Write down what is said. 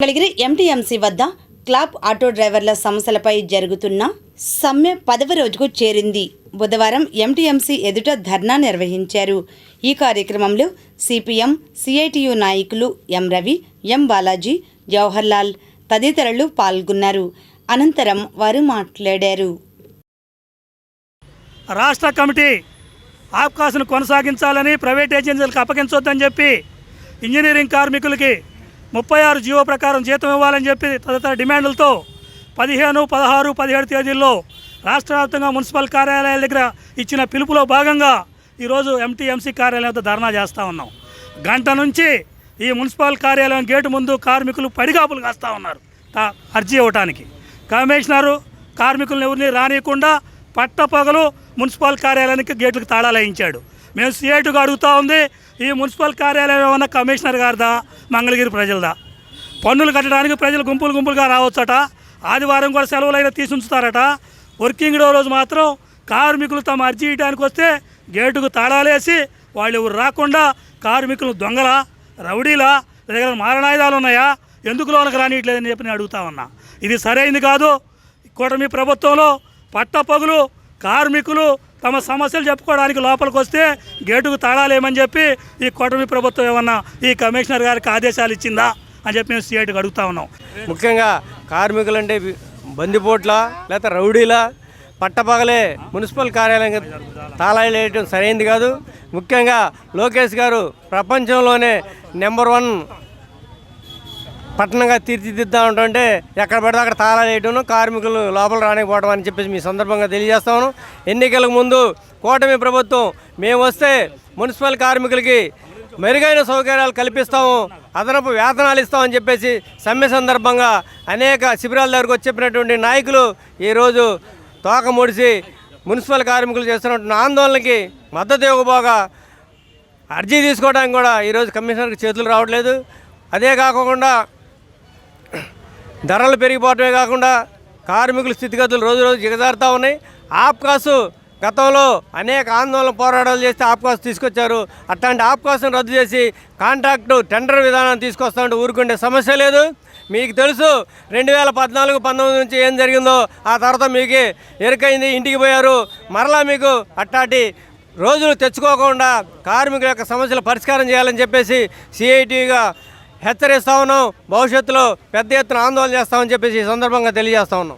Mangalagiri MTMC వద్ద club auto డ్రైవర్ల సమస్యలపై జరుగుతున్న సమ్మె పదవ రోజుకు చేరింది. బుధవారం ఎంటీఎంసీ ఎదుట ధర్నా నిర్వహించారు. ఈ కార్యక్రమంలో సిపిఎం సిఐటియు నాయకులు ఎం రవి ఎం బాలాజీ జవహర్లాల్ తదితరులు పాల్గొన్నారు. అనంతరం వారు మాట్లాడారు. రాష్ట్ర కమిటీ అవకాశం కొనసాగించాలని ప్రైవేట్ ఏజెన్సీలకు అప్పగించొద్దని చెప్పి ఇంజనీరింగ్ కార్మికులకి ముప్పై ఆరు జీవో ప్రకారం జీతం ఇవ్వాలని చెప్పి తదితర డిమాండ్లతో పదిహేను పదహారు పదిహేడు తేదీల్లో రాష్ట్ర వ్యాప్తంగా మున్సిపల్ కార్యాలయాల దగ్గర ఇచ్చిన పిలుపులో భాగంగా ఈరోజు ఎంటీఎంసీ కార్యాలయం వద్ద ధర్నా చేస్తూ ఉన్నాం. గంట నుంచి ఈ మున్సిపల్ కార్యాలయం గేటు ముందు కార్మికులు పడిగాపులు కాస్తూ ఉన్నారు. అర్జీ ఇవ్వటానికి. కమిషనరు కార్మికులను ఎవరిని రానియకుండా పట్టపగలు మున్సిపల్ కార్యాలయానికి గేట్లకు తాళాలు వేయించాడు. మేము సీఐటుగా అడుగుతూ ఉంది ఈ మున్సిపల్ కార్యాలయం ఉన్న కమిషనర్ గారిదా మంగళగిరి ప్రజలదా? పన్నులు కట్టడానికి ప్రజలు గుంపులు గుంపులుగా రావచ్చట ఆదివారం కూడా సెలవులైనా తీసి ఉంచుతారట వర్కింగ్ డే రోజు మాత్రం కార్మికులు తమ అర్జీ ఇవ్వడానికి వస్తే గేటుకు తాళాలేసి వాళ్ళు ఎవరు రాకుండా కార్మికులు దొంగల రౌడీలా దగ్గర మారణాయుధాలు ఉన్నాయా ఎందుకు లోనకు రానియట్లేదని చెప్పి నేను అడుగుతా ఉన్నా. ఇది సరైంది కాదు. కూటమి ప్రభుత్వంలో పట్టపగులు కార్మికులు తమ సమస్యలు చెప్పుకోవడానికి లోపలికి వస్తే గేటుకు తాళాలేమని చెప్పి ఈ కూటమి ప్రభుత్వం ఏమన్నా ఈ కమిషనర్ గారికి ఆదేశాలు ఇచ్చిందా అని చెప్పి మేము సీఐటికి అడుగుతా ఉన్నాం. ముఖ్యంగా కార్మికులంటే అంటే బందిపోట్ల లేకపోతే రౌడీల పట్టపగలే మున్సిపల్ కార్యాలయం తాళాలు వేయడం సరైంది కాదు. ముఖ్యంగా లోకేష్ గారు ప్రపంచంలోనే నెంబర్ వన్ పట్టణంగా తీర్చిదిద్దా ఉంటుంటే ఎక్కడ పడితే అక్కడ తాళాలు వేయడం కార్మికులు లోపల రానిపోవడం అని చెప్పేసి మీ సందర్భంగా తెలియజేస్తాను ఎన్నికలకు ముందు కూటమి ప్రభుత్వం మేము వస్తే మున్సిపల్ కార్మికులకి మెరుగైన సౌకర్యాలు కల్పిస్తాము అదనపు వేతనాలు ఇస్తామని చెప్పేసి సమ్మె సందర్భంగా అనేక శిబిరాల దగ్గరకు వచ్చి చెప్పినటువంటి నాయకులు ఈరోజు తోక ముడిసి మున్సిపల్ కార్మికులు చేస్తున్నటువంటి ఆందోళనకి మద్దతు ఇవ్వబోగా అర్జీ తీసుకోవడానికి కూడా ఈరోజు కమిషనర్కి చేతులు రావట్లేదు. అదే కాకుండా ధరలు పెరిగిపోవటమే కాకుండా కార్మికుల స్థితిగతులు రోజు రోజు దిగజారుతూ ఉన్నాయి. ఆప్కాసు గతంలో అనేక ఆందోళన పోరాటాలు చేస్తే ఆప్కాస్ తీసుకొచ్చారు. అట్లాంటి ఆప్కాస్ను రద్దు చేసి కాంట్రాక్టు టెండర్ విధానం తీసుకొస్తామంటే ఊరుకుండే సమస్య లేదు. మీకు తెలుసు రెండు వేల పద్నాలుగు పంతొమ్మిది నుంచి ఏం జరిగిందో ఆ తర్వాత మీకు ఎరుకైంది ఇంటికి పోయారు. మరలా మీకు అట్టాటి రోజులు తెచ్చుకోకుండా కార్మికుల యొక్క సమస్యలు పరిష్కారం చేయాలని చెప్పేసి సిఐటిగా హెచ్చరిస్తా ఉన్నాం. భవిష్యత్తులో పెద్ద ఎత్తున ఆందోళన చేస్తామని చెప్పేసి ఈ సందర్భంగా తెలియజేస్తా ఉన్నాం.